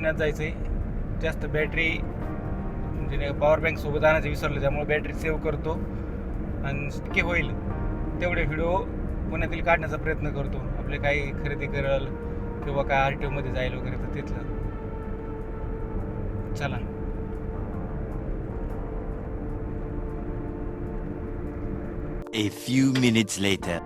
पुण्यात जायचं आहे जास्त बॅटरी म्हणजे पॉवर बँक सोबत आणायचं विसरलं त्यामुळे बॅटरी सेव्ह करतो. आणि शक्य होईल तेवढे व्हिडिओ पुण्यातील काढण्याचा प्रयत्न करतो. आपले काही खरेदी करल किंवा काय आर टी ओमध्ये जाईल वगैरे तर तिथलं. चला. A few minutes later.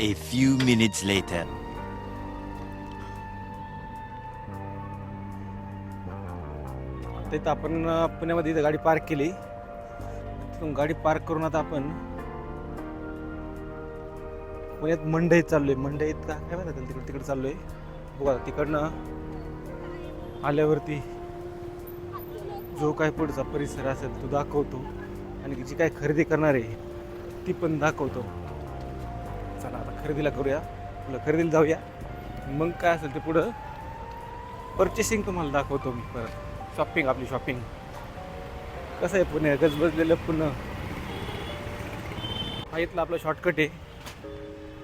A few minutes later. तिथं आपण पुण्यामध्ये इथं गाडी पार्क केली. तिथून गाडी पार्क करून आता आपण पुण्यात मंडईत चाललोय. मंडईत का काय म्हणतात तिकडे तिकडे चाललोय. बघा तिकडनं आल्यावरती जो काय पुढचा परिसर असेल तो दाखवतो. आणि जी काय खरेदी करणार आहे ती पण दाखवतो. खरेदीला करूया. आपलं खरेदीला जाऊया. मग काय असेल ते पुढं परचेसिंग तुम्हाला दाखवतो मी परत. शॉपिंग आपली शॉपिंग कसं आहे पुणे? गजबजलेलं पुणे. हा इथला आपला शॉर्टकट आहे.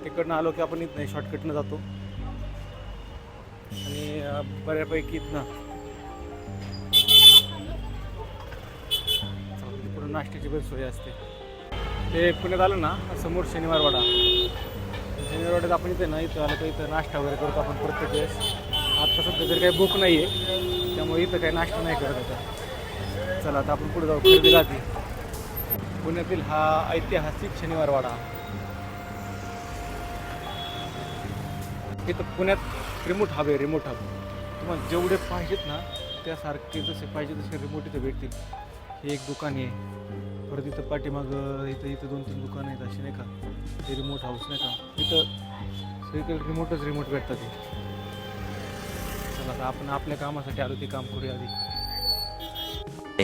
तिकडनं आलो की आपण इथं शॉर्टकटनं जातो. आणि बऱ्यापैकी इथनं. पुढं नाश्त्याची पण सोय असते. ते पुण्यात आलं ना समोर शनिवारवाडा. शनिवारवाड्यात आपण इथे ना इथं आलं तर इथं नाश्ता वगैरे करतो आपण प्रत्येक वेळेस. आत्ता सध्या तरी काही बुक नाही आहे त्यामुळे इथं काही नाश्ता नाही करत आता. चला आता आपण पुढे जाऊ खरेदी जाते पुण्यातील हा ऐतिहासिक शनिवारवाडा. इथं पुण्यात रिमोट हवे आहे रिमोट हब तुम्हाला जेवढे पाहिजेत ना त्यासारखे जसे पाहिजे तसे रिमोट इथे भेटतील. हे एक दुकान आहे. परत इथं पाठीमागं इथं इथं दोन तीन दुकानं आहेत असे नाही का? ते रिमोट हाऊस नाही का? इथं सगळीकडे रिमोटच रिमोट भेटतात हे. चला आता आपण आपल्या कामासाठी आलो ते काम करूया आधी.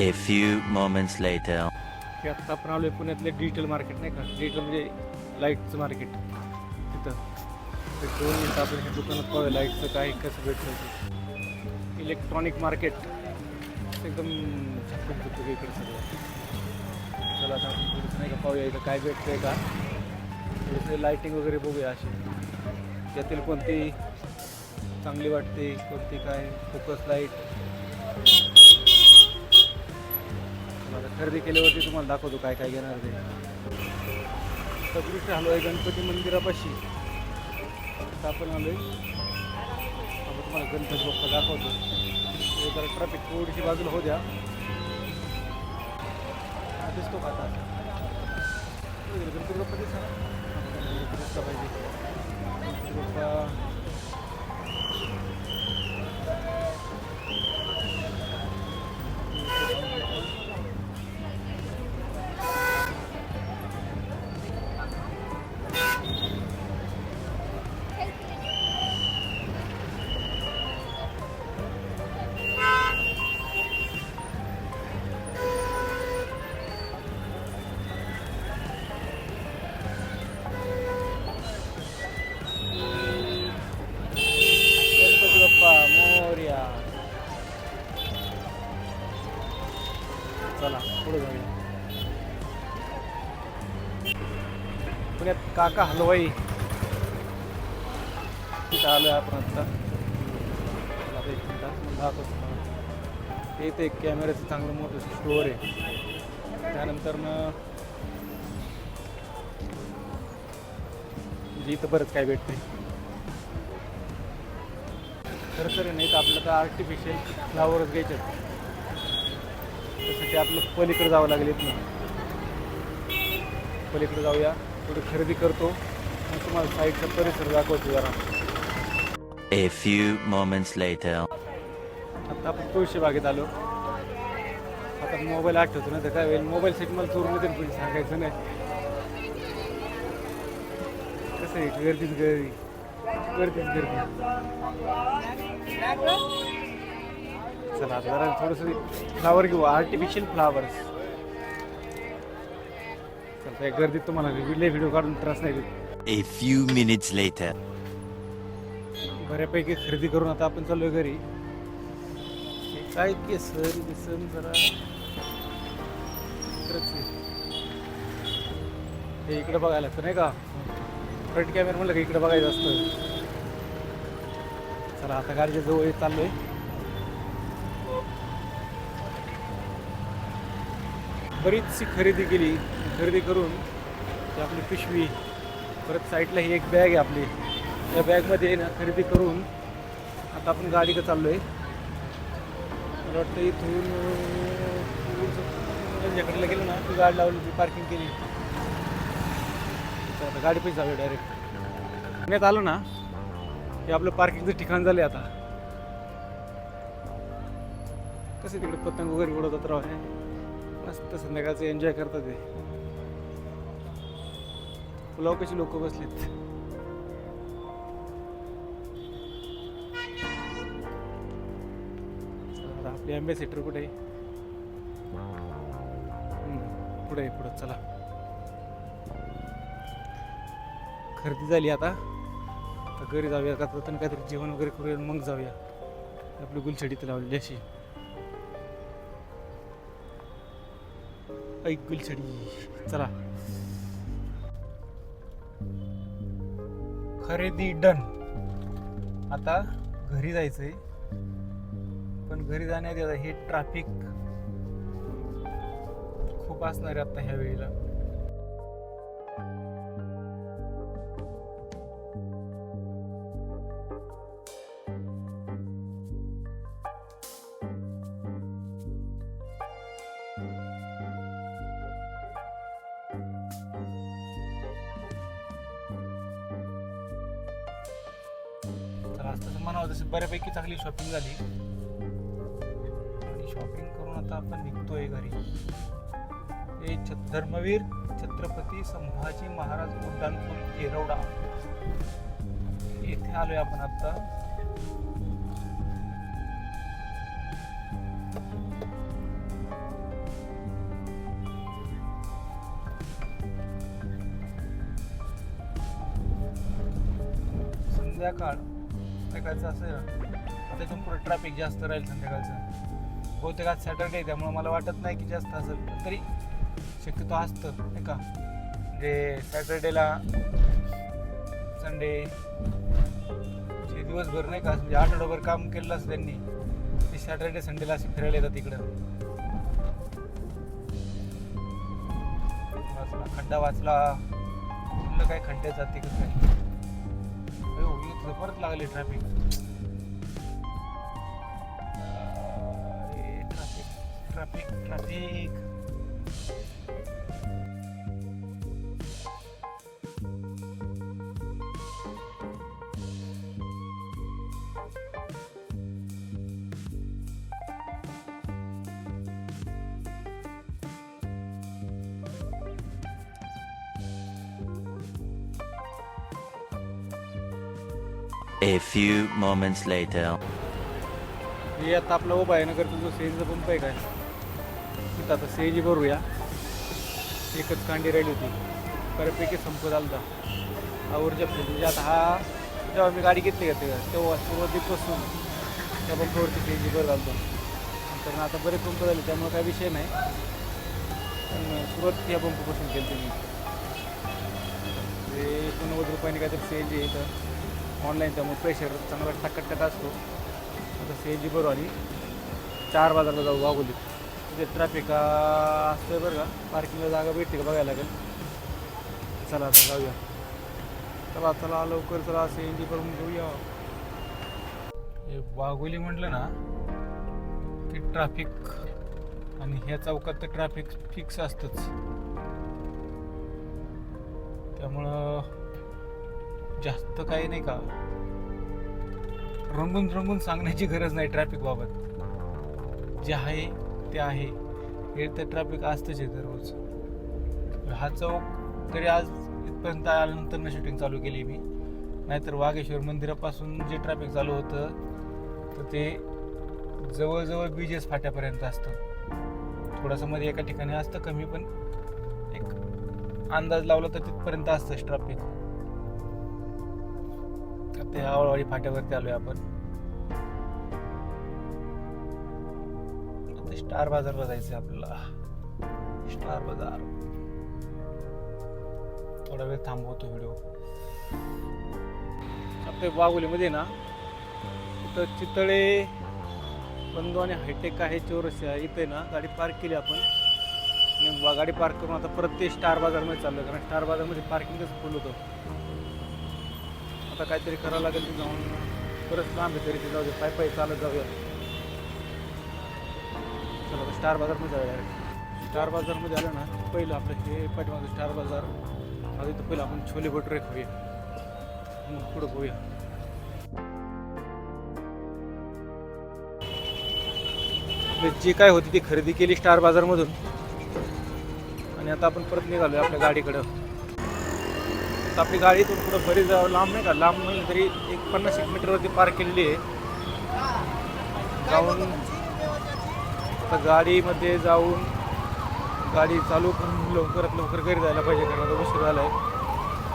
A few moments later. हे आत्ता आपण आलोय पुण्यातले डिजिटल मार्केट नाही का? डिजिटल म्हणजे लाईटचं मार्केट तिथं ते दोन मिनटं आपण हे दुकानात पाहूया लाईटचं काय कसं भेटतं ते. इलेक्ट्रॉनिक मार्केट एकदम छापून इकडे सगळं. चला आता आपण थोडंसं नाही का पाहूया इथं काय भेटतंय का? थोडंसं लाईटिंग वगैरे बघूया अशी. त्यातील कोणती चांगली वाटते कोणती काय फोकस लाइट मला खरेदी केल्यावरती तुम्हाला दाखवतो काय काय घेणार ते. सगळीकडे आलो आहे गणपती मंदिरापाशी. आता आपण आलो आहे आपण तुम्हाला गणपती बाप्पा दाखवतो. जरा ट्रॅफिक थोडीशी बाजूला हो द्या. दिसतो का आता गणपती बाप्पा दिसतो पाहिजे गणपती बाप्पा काका हलवाई. तिथं आलोय आपण आत्ता आता एक दाखवतो ते इथे एक कॅमेऱ्याचं चांगलं मोठं स्टोअर आहे. त्यानंतर मग म्हणजे इथं बरंच काय भेटते खरं तर नाही तर आपलं तर आर्टिफिशियल फ्लावरच घ्यायचे त्यासाठी आपलं पलीकडे जावं लागेल इथनं. पलीकडे जाऊया. थोडी खरेदी करतो. मग तुम्हाला साईडचा परिसर दाखवतो जरा. A few moments later. आता आपण तुळशी बागेत आलो. आता मोबाईल आठवतो ना तर काय होईल? मोबाईल सेट मला चोरून येते कोणी सांगायचं नाही. कसं आहे? गर्दीच गर्दी. गर्दीच गर्दी. चला आता जरा थोडंसं फ्लावर घेऊ. आर्टिफिशियल फ्लावर्स त्या गर्दीत तुम्हाला लय व्हिडिओ काढून त्रास नाही देत. A few minutes later. बऱ्यापैकी खरेदी करून आता आपण चाललोय घरी. हे काय केसर बिसन जरा. इकडंच आहे. हे इकडे बघायला लागतं नाही का? फ्रंट कॅमेरा म्हणलं का इकडे बघायचं असतं. चला आता गाडीच्या जवळ येत चाललोय. बरीचशी खरेदी केली. खरेदी करून ती आपली पिशवी परत साईडला ही एक बॅग आहे आपली. त्या बॅगमध्ये ना खरेदी करून आता आपण गाडीकडे चाललो आहे मला वाटतं इथून ज्याकडे गेलो ना ती गाडी लावली ती पार्किंग केली. तर आता गाडी पण चालू डायरेक्ट पुण्यात आलो ना हे आपलं पार्किंगचं ठिकाण झालं आता. कसं तिकडे पतंग वगैरे उडवतात राव हे? मस्त संध्याकाळचं एन्जॉय करतात ते. पुलाव कशी लोक बसलेत. आता आपली अँबॅसेटर कुठे आहे? पुढे आहे पुढं चला. खरेदी झाली आता. घरी जाऊया का तर काहीतरी जेवण वगैरे करूया आणि मग जाऊया. आपली गुलछडीत लावलेली अशी. ऐक गुलछडी चला. खरेदी डन. आता घरी जायचंय. पण घरी जाण्यात हे ट्रॅफिक खूप असणार आहे आता ह्या वेळेला. आज तसं म्हणावं तसं बऱ्यापैकी चांगली शॉपिंग झाली. आणि शॉपिंग करून आता आपण निघतोय घरी. हे धर्मवीर छत्रपती संभाजी महाराज उड्डाणपूल येरवडा. येथे आलोय आपण आता. संध्याकाळ. संध्याकाळचं असं त्याच्यामुळे पुढे ट्रॅफिक जास्त राहील संध्याकाळचं. बहुतेक आज सॅटर्डे आहे त्यामुळे मला वाटत नाही की जास्त असेल. तरी शक्यतो असतं नाही का? म्हणजे सॅटर्डेला संडे जे दिवसभर नाही का म्हणजे आठवडाभर काम केलं असं त्यांनी ते सॅटर्डे संडेला असे फिरायला येतात इकडं. वाचला खड्डा वाचला काय खड्ड्यात जाते काही काय. परत लागले traffic traffic traffic traffic A few moments later. हे आता आपला उभा आहे नगर तुझं सीएनचा पंप आहे काय? तिथं आता सीएनजी भरूया. एकच कांडी राहिली होती. बऱ्यापैकी संप झाला होता ऊर्जा म्हणजे आता हा जेव्हा मी गाडी घेतली का तेव्हा सुरुवातीपासून त्या पंपावरती सी जी भर घालतो. नंतर आता बरेच पंप झाले त्यामुळे काही विषय नाही. पण सुरुवात या पंपापासून केली मी. एकोणनव्वद रुपयाने काहीतरी सी एन जी इथं. ऑनलाईन त्यामुळे प्रेशर चांगला टक्कट असतो. आता सी एन जी बरोबर आणि चार बाजारला जाऊ वागोली तिथे ट्रॅफिक असतं बरं का. पार्किंगला जागा भेटते का बघायला लागेल. चला आता जाऊया. चला चला लवकर चला सी एन जी करून घेऊया. हे वाघोली म्हटलं ना की ट्रॅफिक आणि ह्या चौकात तर ट्रॅफिक फिक्स असतंच. त्यामुळं जास्त काही नाही का? रंगून रंगून सांगण्याची गरज नाही ट्रॅफिक बाबत. जे आहे ते आहे. हे तर ट्रॅफिक असतंच आहे दररोज. हा चौक तरी आज इथपर्यंत आल्यानंतर शूटिंग चालू केली मी. नाहीतर वाघेश्वर मंदिरापासून जे ट्रॅफिक चालू होतं तर ते जवळजवळ बीजेस फाट्यापर्यंत असतं. थोडंसं मध्ये एका ठिकाणी असतं कमी पण एक अंदाज लावला तर तिथपर्यंत असतं ट्रॅफिक ते आवळवाडी फाट्यावरती आलोय आपण. आता स्टार बाजारला जायचंय आपल्याला. स्टार बाजार. थोडा वेळ थांबवतो व्हिडिओ. आपल्या वाघोलीमध्ये ना इथं चितळे बंधू आणि हायटेक आहे चौरस्या इथे ना गाडी पार्क केली आपण. आणि गाडी पार्क करून आता परत ते स्टार बाजारमध्ये चाललो कारण स्टार बाजारमध्ये पार्किंगच फुल होतं. आता काहीतरी करावं लागेल ते जाऊन. परत लांब आहे तरी ते जाऊ दे पाय पाय चालत जाऊया. चला आता स्टार बाजारमध्ये जाऊया direct. स्टार बाजारमध्ये आलं ना पहिलं आपलं हे पाठीमागं स्टार बाजार. आता इथं पहिलं आपण छोले भटुरे खाऊया. मग पुढं पोया जी काय होती ती खरेदी केली स्टार बाजारमधून. आणि आता आपण परत निघालोय आपल्या गाडीकडं. आपली गाडी इथून पुढं बरीच लांब नाही का? लांब म्हणजे तरी एक पन्नास एक मीटरवरती पार्क केलेली आहे. जाऊन आता गाडीमध्ये जाऊन गाडी चालू करून लवकरात लवकर घरी जायला पाहिजे कारण आता उशीर झाला आहे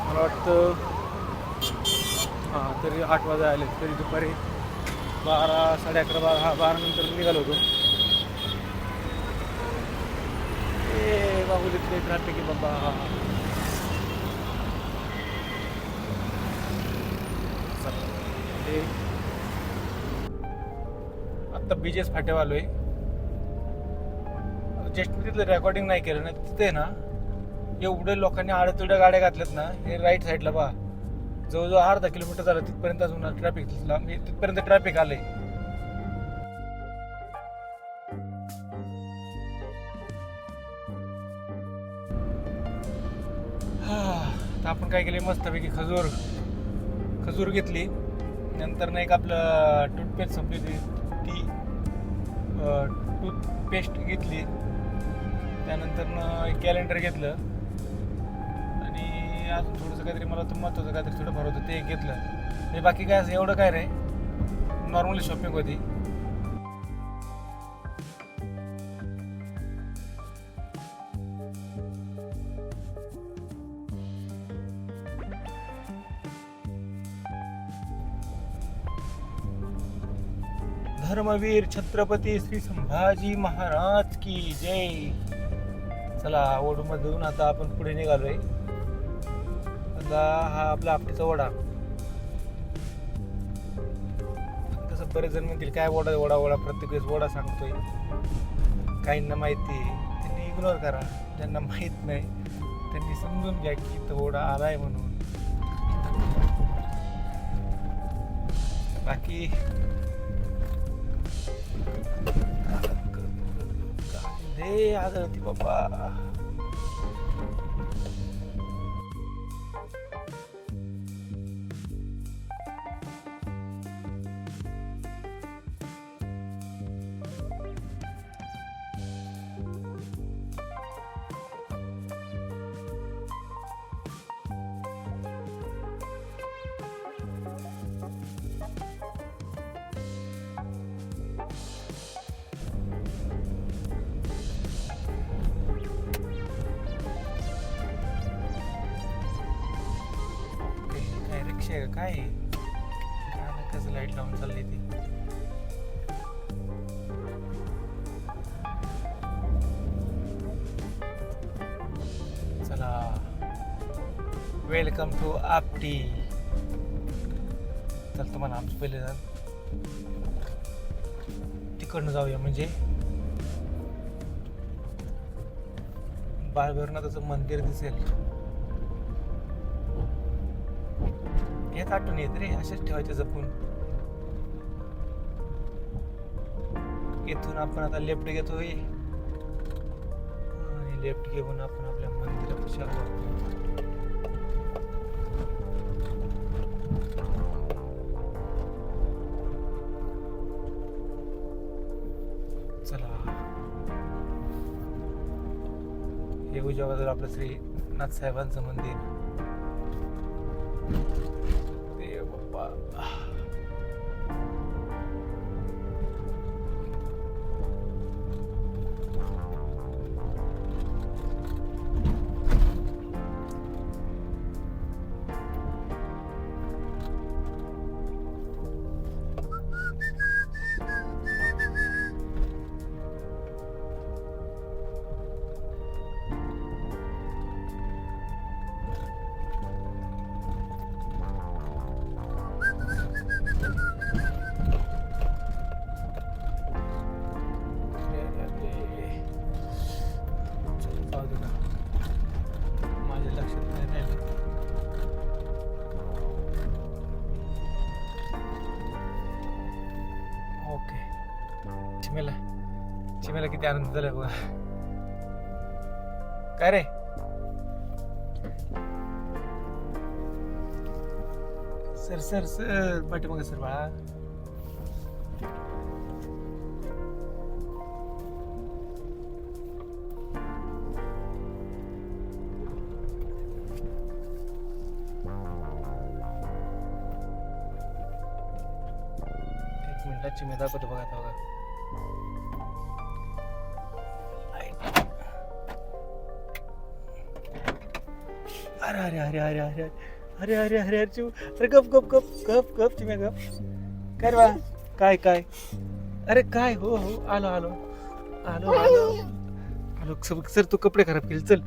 मला वाटतं हां तरी आठ वाजा आले तरी दुपारी बारा साडे अकरा बारा हा बारा नंतर निघालो होतो. ए बाबू तिथले ट्रॅफिक आहे बाबा चला. हे आत्ता बीजेस फाट्यावर आहे जस्ट मी तिथलं रेकॉर्डिंग नाही केलं ना तिथे ना एवढे लोकांनी आडतुड्या गाड्या घातल्यात ना हे राईट साईडला पहा. जवळजवळ अर्धा किलोमीटर झालं तिथपर्यंत अजून ट्रॅफिक तिथपर्यंत ट्रॅफिक आलंय. तर आपण काय केले मस्तपैकी खजूर खजूर घेतली. नंतर ना एक आपलं टूथपेस्ट संपली होती. ती टूथपेस्ट घेतली. त्यानंतर एक कॅलेंडर घेतलं. आणि अजून थोडंसं काहीतरी मला तर महत्त्वाचं काहीतरी थोडं भरवतं होतं ते एक घेतलं. म्हणजे बाकी काय असं एवढं काय रे नॉर्मली शॉपिंग होती. धर्मवीर छत्रपती श्री संभाजी महाराज की जय. चला ओढूमधून आता आपण पुढे निघालोय. आता हा आपला आपटीचा वडा कसं बरेच जण म्हणतील काय वडा वडा वडा प्रत्येक वेळेस वडा सांगतोय. काहींना माहिती आहे त्यांनी इग्नोर करा. ज्यांना माहीत नाही त्यांनी समजून घ्या की तो वडा आलाय म्हणून. बाकी लय आदळती बाबा आहे का? काय आहे? काय कसं लाइट लावून चालली ती. चला. Welcome to Apti. चल तुम्हाला आमचं पहिले जा तिकडनं जाऊया म्हणजे. बाळभैरवनाथाचं मंदिर दिसेल. नाहीत आठवण येत रे असेच ठेवायचे जपून. इथून आपण आता लेफ्ट घेतोय. आणि लेफ्ट घेऊन आपण आपल्या मंदिरापाशी आलो चला. हे उजव्या आपलं श्री नाथ साहेबांचं मंदिर. चल, जाऊ माझ्या लक्षात नाही राहिलं. ओके. चिमेला. चिमेला किती आनंद झाला बघा. काय रे? सर सर सर पाठीमागे सर बाळा. एक मी दाखवतो बघा आता बघा. अरे अरे अरे अरे अरे अरे अरे अरे अरे चिव अरे गप गप गप गप गप चिम्या गप. काय रे बा? काय काय? अरे काय? हो हो आलो आलो. आलो आलो. आलो सर सर तू कपडे खराब केले चल.